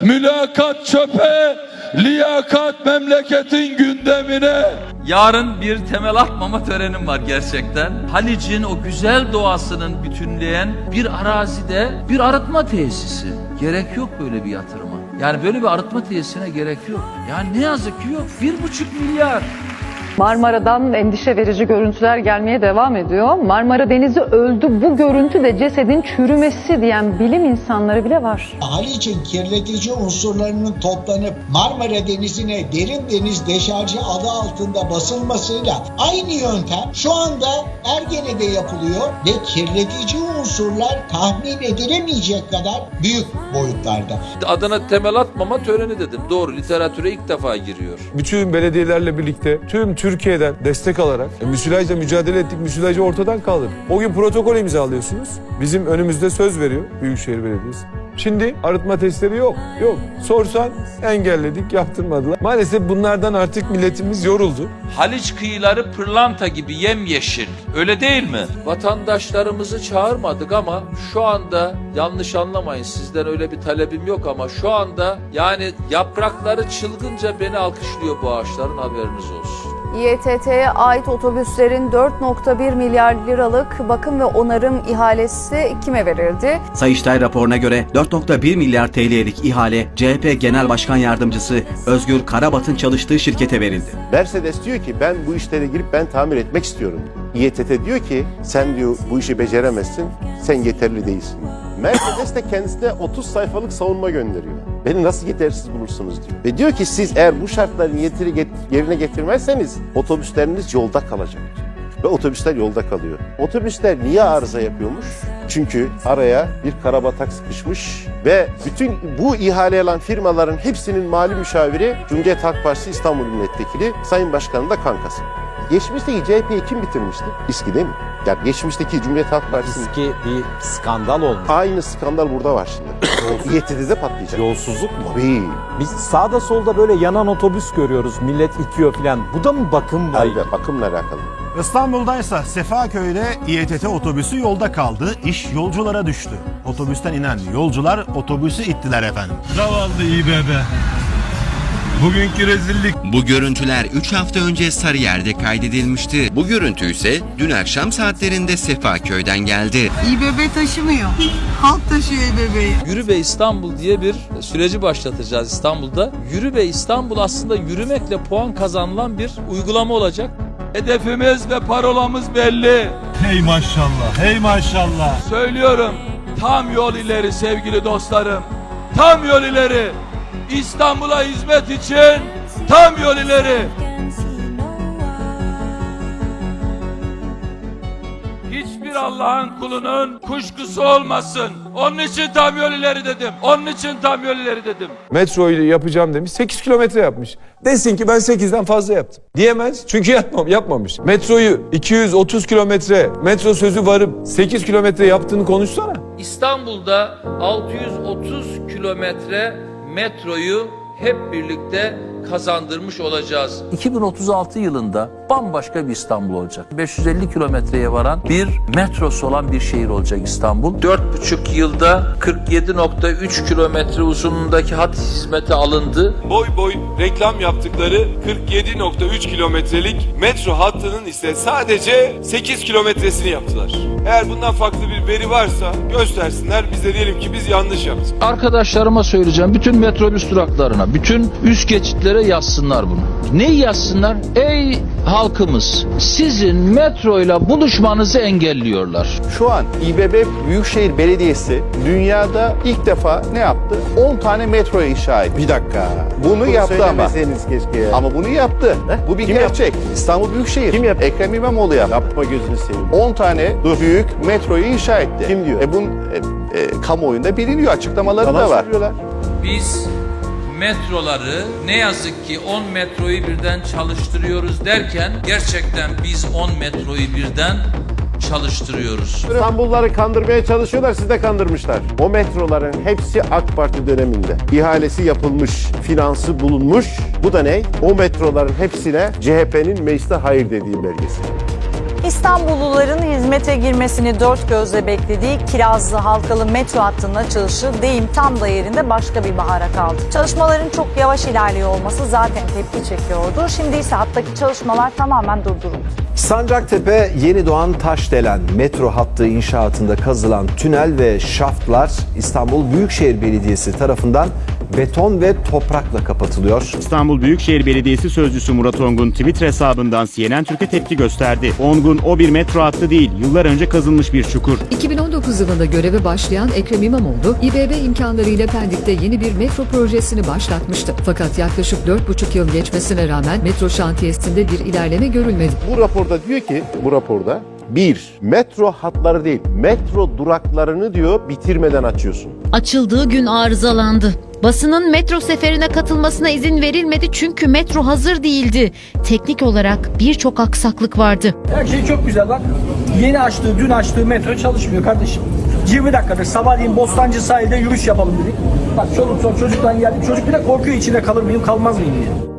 Mülakat çöpe, liyakat memleketin gündemine. Yarın bir temel atmama törenim var gerçekten. Halic'in o güzel doğasının bütünleyen bir arazide bir arıtma tesisi. Gerek yok böyle bir yatırıma. Yani böyle bir arıtma tesisine gerek yok. Yani ne yazık ki yok. Bir buçuk milyar. Marmara'dan endişe verici görüntüler gelmeye devam ediyor. Marmara Denizi öldü. Bu görüntü de cesedin çürümesi diyen bilim insanları bile var. Haliç'in kirletici unsurlarının toplanıp Marmara Denizi'ne derin deniz deşarjı adı altında basılmasıyla aynı yöntem şu anda Ergene'de yapılıyor ve kirletici unsurlar tahmin edilemeyecek kadar büyük boyutlarda. Adana temel atmama töreni dedim. Doğru literatüre ilk defa giriyor. bütün belediyelerle birlikte tüm Türkiye'den destek alarak e, müsilajla mücadele ettik. Müsilajı ortadan kaldırdık. O gün protokol imzalıyorsunuz. Bizim önümüzde söz veriyor Büyükşehir Belediyesi. Şimdi arıtma testleri yok. Yok. Sorsan engelledik, yaptırmadılar. Maalesef bunlardan artık milletimiz yoruldu. Haliç kıyıları pırlanta gibi yemyeşil. Öyle değil mi? Vatandaşlarımızı çağırmadık ama şu anda yanlış anlamayın sizden öyle bir talebim yok ama şu anda yani yaprakları çılgınca beni alkışlıyor bu ağaçların haberiniz olsun. İETT'ye ait otobüslerin 4.1 milyar liralık bakım ve onarım ihalesi kime verildi? Sayıştay raporuna göre 4.1 milyar TL'lik ihale CHP Genel Başkan Yardımcısı Özgür Karabat'ın çalıştığı şirkete verildi. Mercedes diyor ki ben bu işlere girip ben tamir etmek istiyorum. İETT diyor ki sen diyor bu işi beceremezsin, sen yeterli değilsin. Mercedes de kendisine 30 sayfalık savunma gönderiyor. Beni nasıl yetersiz bulursunuz diyor. Ve diyor ki siz eğer bu şartları yeteri get- yerine getirmezseniz otobüsleriniz yolda kalacak. Ve otobüsler yolda kalıyor. Otobüsler niye arıza yapıyormuş? Çünkü araya bir karabatak sıkışmış ve bütün bu ihale alan firmaların hepsinin mali müşaviri Cumhuriyet Halk Partisi İstanbul Milletvekili Sayın Başkan'ın da kankası. Geçmişteki CHP'yi kim bitirmişti? İSKİ değil mi? Yani geçmişteki Cumhuriyet Halk Partisi'nin Eski bir skandal olmuş. aynı skandal burada var şimdi. İETT'de de patlayacak. Yolsuzluk mu? Tabii. Biz sağda solda böyle yanan otobüs görüyoruz. Millet itiyor filan. Bu da mı bakımla Tabii ilgili? bakımla alakalı. İstanbul'daysa Sefaköy'de İETT otobüsü yolda kaldı, iş yolculara düştü. Otobüsten inen yolcular otobüsü ittiler efendim. Zavallı İBB. Bugünkü rezillik. Bu görüntüler 3 hafta önce Sarıyer'de kaydedilmişti. Bu görüntü ise dün akşam saatlerinde Sefaköy'den geldi. İBB taşımıyor. Halk taşıyor İBB'yi. Yürü be İstanbul diye bir süreci başlatacağız İstanbul'da. Yürü be İstanbul aslında yürümekle puan kazanılan bir uygulama olacak. Hedefimiz ve parolamız belli. Hey maşallah, hey maşallah. Söylüyorum tam yol ileri sevgili dostlarım. Tam yol ileri. İstanbul'a hizmet için tam yol ileri. Hiçbir Allah'ın kulunun kuşkusu olmasın. Onun için tam yol ileri dedim. Onun için tam yol ileri dedim. Metroyu yapacağım demiş. 8 kilometre yapmış. Desin ki ben 8'den fazla yaptım. Diyemez. Çünkü yapmam, yapmamış. Metroyu 230 kilometre, metro sözü varıp 8 kilometre yaptığını konuşsana. İstanbul'da 630 kilometre metroyu hep birlikte kazandırmış olacağız. 2036 yılında bambaşka bir İstanbul olacak. 550 kilometreye varan bir metrosu olan bir şehir olacak İstanbul. 4,5 yılda 47.3 kilometre uzunluğundaki hat hizmete alındı. Boy boy reklam yaptıkları 47.3 kilometrelik metro hattının ise sadece 8 kilometresini yaptılar. Eğer bundan farklı bir veri varsa göstersinler. Biz de diyelim ki biz yanlış yaptık. Arkadaşlarıma söyleyeceğim bütün metrobüs duraklarına, bütün üst geçitlere yazsınlar bunu. Neyi yazsınlar? Ey halkımız sizin metroyla buluşmanızı engelliyorlar. Şu an İBB Büyükşehir Belediyesi dünyada ilk defa ne yaptı? 10 tane metro inşa etti. Bir dakika. Bunu, yaptı ama. keşke Ama bunu yaptı. Bu bir gerçek. İstanbul Büyükşehir. Kim yaptı? Ekrem İmamoğlu yaptı. Yapma gözünü seveyim. 10 tane büyük metroyu inşa etti. Kim diyor? E bunun e, e, kamuoyunda biliniyor. Açıklamaları da var. Biz metroları ne yazık ki 10 metroyu birden çalıştırıyoruz derken gerçekten biz 10 metroyu birden çalıştırıyoruz. İstanbulluları kandırmaya çalışıyorlar, siz de kandırmışlar. O metroların hepsi AK Parti döneminde. İhalesi yapılmış, finansı bulunmuş. Bu da ne? O metroların hepsine CHP'nin mecliste hayır dediği belgesi. İstanbulluların hizmete girmesini dört gözle beklediği Kirazlı Halkalı metro hattının açılışı deyim tam da yerinde başka bir bahara kaldı. Çalışmaların çok yavaş ilerliyor olması zaten tepki çekiyordu. Şimdi ise hattaki çalışmalar tamamen durduruldu. Sancaktepe yeni doğan Taşdelen metro hattı inşaatında kazılan tünel ve şaftlar İstanbul Büyükşehir Belediyesi tarafından beton ve toprakla kapatılıyor. İstanbul Büyükşehir Belediyesi Sözcüsü Murat Ongun Twitter hesabından CNN Türk'e tepki gösterdi. Ongun o bir metro hattı değil, yıllar önce kazılmış bir çukur. 2019 yılında göreve başlayan Ekrem İmamoğlu, İBB imkanlarıyla Pendik'te yeni bir metro projesini başlatmıştı. Fakat yaklaşık 4,5 yıl geçmesine rağmen metro şantiyesinde bir ilerleme görülmedi. Bu raporda diyor ki, bu raporda bir, metro hatları değil, metro duraklarını diyor bitirmeden açıyorsun. Açıldığı gün arızalandı. Basının metro seferine katılmasına izin verilmedi çünkü metro hazır değildi. Teknik olarak birçok aksaklık vardı. Her şey çok güzel bak. Yeni açtığı, dün açtığı metro çalışmıyor kardeşim. 20 dakikadır sabahleyin Bostancı sahilde yürüyüş yapalım dedik. Bak çoluk çocuk çocuktan geldim. Çocuk bile korkuyor içinde kalır mıyım kalmaz mıyım diye.